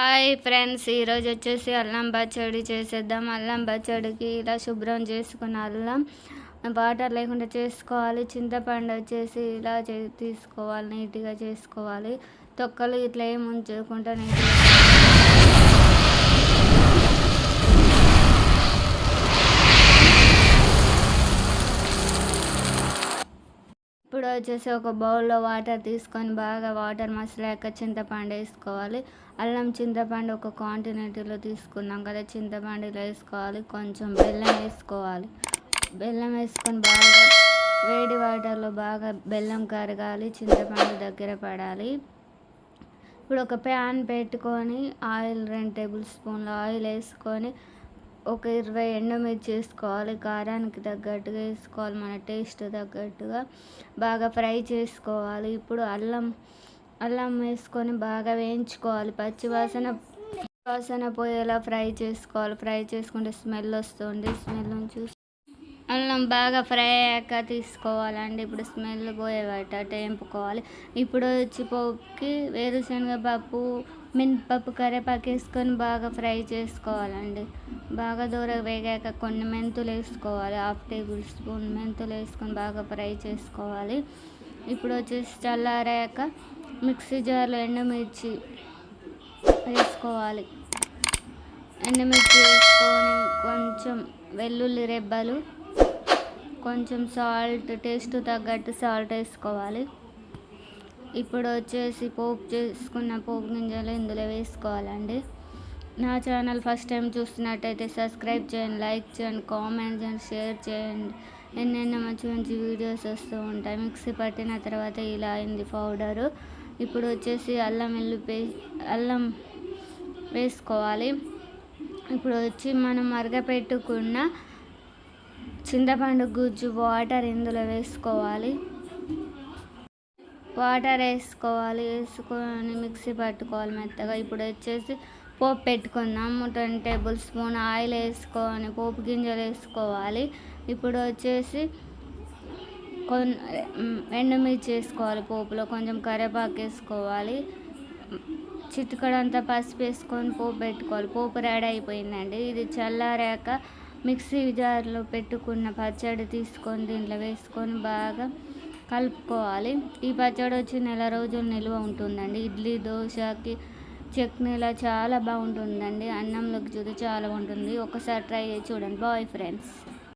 Hi friends ఈరోజు వచ్చేసి అల్లం పచ్చడి చేసేద్దాం. అల్లం పచ్చడికి ఇలా శుభ్రం చేసుకున్న అల్లం వాటర్ లేకుండా చేసుకోవాలి. చింతపండు వచ్చేసి ఇలా చే తీసుకోవాలి నీట్గా చేసుకోవాలి. తొక్కలు ఇట్లా ఏమి ఉంచకుండా నీట్గా ఇప్పుడు వచ్చేసి ఒక బౌల్లో వాటర్ తీసుకొని బాగా వాటర్ మసలాక చింతపండు వేసుకోవాలి. అల్లం చింతపండు ఒక క్వాంటినిటీలో తీసుకున్నాం కదా చింతపండులో వేసుకోవాలి. కొంచెం బెల్లం వేసుకోవాలి. బెల్లం వేసుకొని బాగా వేడి వాటర్లో బాగా బెల్లం కరగాలి చింతపండు దగ్గర పడాలి. ఇప్పుడు ఒక ప్యాన్ పెట్టుకొని ఆయిల్ రెండు టేబుల్ స్పూన్ల ఆయిల్ వేసుకొని ఒక ఇరవై ఎండుమిర్చి వేసుకోవాలి కారానికి తగ్గట్టుగా వేసుకోవాలి మన టేస్ట్ తగ్గట్టుగా బాగా ఫ్రై చేసుకోవాలి. ఇప్పుడు అల్లం అల్లం వేసుకొని బాగా వేయించుకోవాలి. పచ్చి వాసన పోయేలా ఫ్రై చేసుకోవాలి. ఫ్రై చేసుకుంటే స్మెల్ వస్తుంది. స్మెల్ చూసి అల్లం బాగా ఫ్రై అయ్యాక తీసుకోవాలండి. ఇప్పుడు స్మెల్ పోయేవాట టేంపుకోవాలి. ఇప్పుడు వచ్చి పోపుకి వేరుశనగ పప్పు మినపప్పు కరివేపాకు వేసుకొని బాగా ఫ్రై చేసుకోవాలండి. బాగా దూర వేగాక కొన్ని మెంతులు వేసుకోవాలి. హాఫ్ టేబుల్ స్పూన్ మెంతులు వేసుకొని బాగా ఫ్రై చేసుకోవాలి. ఇప్పుడు వచ్చేసి చల్లారాక మిక్సీ జార్లో ఎండుమిర్చి వేసుకోవాలి. ఎండుమిర్చి వేసుకొని కొంచెం వెల్లుల్లి రెబ్బలు కొంచెం సాల్ట్ టేస్ట్ తగ్గట్టు సాల్ట్ వేసుకోవాలి. ఇప్పుడు వచ్చేసి పోపు చేసుకున్న పోపు గింజలు ఇందులో వేసుకోవాలండి. నా ఛానల్ ఫస్ట్ టైం చూస్తున్నట్టయితే సబ్స్క్రైబ్ చేయండి లైక్ చేయండి కామెంట్ చేయండి షేర్ చేయండి. ఎన్నెన్నో మంచి మంచి వీడియోస్ వస్తూ ఉంటాయి. మిక్సీ పట్టిన తర్వాత ఇలా అయింది పౌడరు. ఇప్పుడు వచ్చేసి అల్లం వెల్లుపే అల్లం వేసుకోవాలి. ఇప్పుడు వచ్చి మనం మరగపెట్టుకున్న చింతపండు గుజ్జు వాటర్ ఇందులో వేసుకోవాలి. వాటర్ వేసుకోవాలి వేసుకొని మిక్సీ పట్టుకోవాలి మెత్తగా. ఇప్పుడు వచ్చేసి పోపు పెట్టుకుందాం. టెన్ టేబుల్ స్పూన్ ఆయిల్ వేసుకొని పోపు గింజలు వేసుకోవాలి. ఇప్పుడు వచ్చేసి కొన్ని ఎండుమిర్చి వేసుకోవాలి పోపులో. కొంచెం కరివేపాకు వేసుకోవాలి. చిటికడంతా పసుపు వేసుకొని పోపు పెట్టుకోవాలి. పోపు రెడీ అయిపోయిందండి. ఇది చల్లారాక మిక్సీ జార్లో పెట్టుకున్న పచ్చడి తీసుకొని దీంట్లో వేసుకొని బాగా కలుపుకోవాలి. ఈ పచ్చడి వచ్చి నెల రోజులు నిల్వ ఉంటుందండి. ఇడ్లీ దోశకి చట్నీలా చాలా బాగుంటుందండి. అన్నంలోకి చూస్తే చాలా ఉంటుంది ఒకసారి ట్రై చేసి చూడండి. Bye friends.